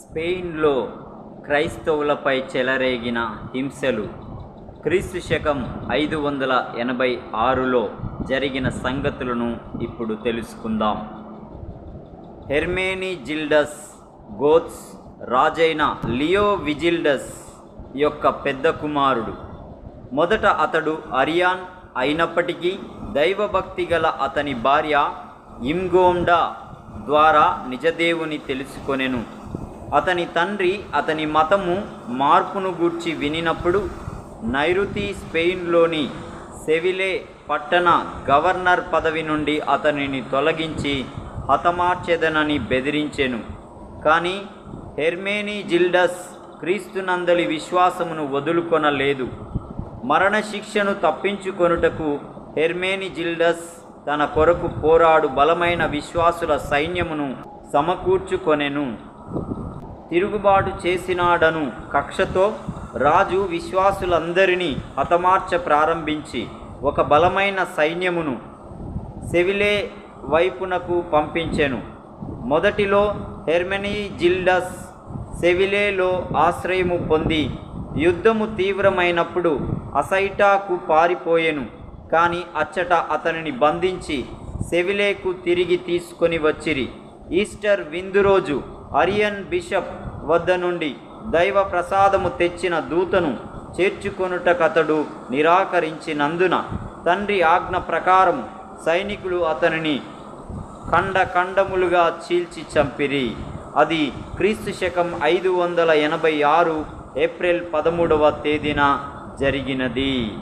స్పెయిన్లో క్రైస్తవులపై చెలరేగిన హింసలు. క్రీస్తు శకం ఐదు వందల ఎనభై ఆరులో జరిగిన సంగతులను ఇప్పుడు తెలుసుకుందాం. హెర్మేని జిల్డస్ గోత్స్ రాజైన లియో విజిల్డస్ యొక్క పెద్ద కుమారుడు. మొదట అతడు అరియాన్ అయినప్పటికీ దైవభక్తి గల అతని భార్య ఇంగోండా ద్వారా నిజదేవుని తెలుసుకొనెను. అతని తండ్రి అతని మతము మార్పును గూర్చి వినినప్పుడు నైరుతి స్పెయిన్లోని సెవిలే పట్టణ గవర్నర్ పదవి నుండి అతనిని తొలగించి హతమార్చెదనని బెదిరించెను. కానీ హెర్మేని జిల్డస్ క్రీస్తునందలి విశ్వాసమును వదులుకొనలేదు. మరణశిక్షను తప్పించుకొనుటకు హెర్మేని జిల్డస్ తన కొరకు పోరాడు బలమైన విశ్వాసుల సైన్యమును సమకూర్చుకొనెను. తిరుగుబాటు చేసినాడను కక్షతో రాజు విశ్వాసులందరినీ హతమార్చ ప్రారంభించి ఒక బలమైన సైన్యమును సెవిలే వైపునకు పంపించెను. మొదటిలో హెర్మనీ జిల్డస్ సెవిలేలో ఆశ్రయము పొంది యుద్ధము తీవ్రమైనప్పుడు అసైటాకు పారిపోయెను. కానీ అచ్చట అతనిని బంధించి సెవిలేకు తిరిగి తీసుకొని వచ్చిరి. ఈస్టర్ విందు రోజు అరియన్ బిషప్ వద్ద నుండి దైవ ప్రసాదము తెచ్చిన దూతను చేర్చుకొనుటకతడు నిరాకరించినందున తండ్రి ఆజ్ఞ ప్రకారం సైనికులు అతనిని ఖండ ఖండములుగా చీల్చి చంపిరి. అది క్రీస్తు శకం ఐదు వందల ఎనభై ఆరు ఏప్రిల్ పదమూడవ తేదీన జరిగినది.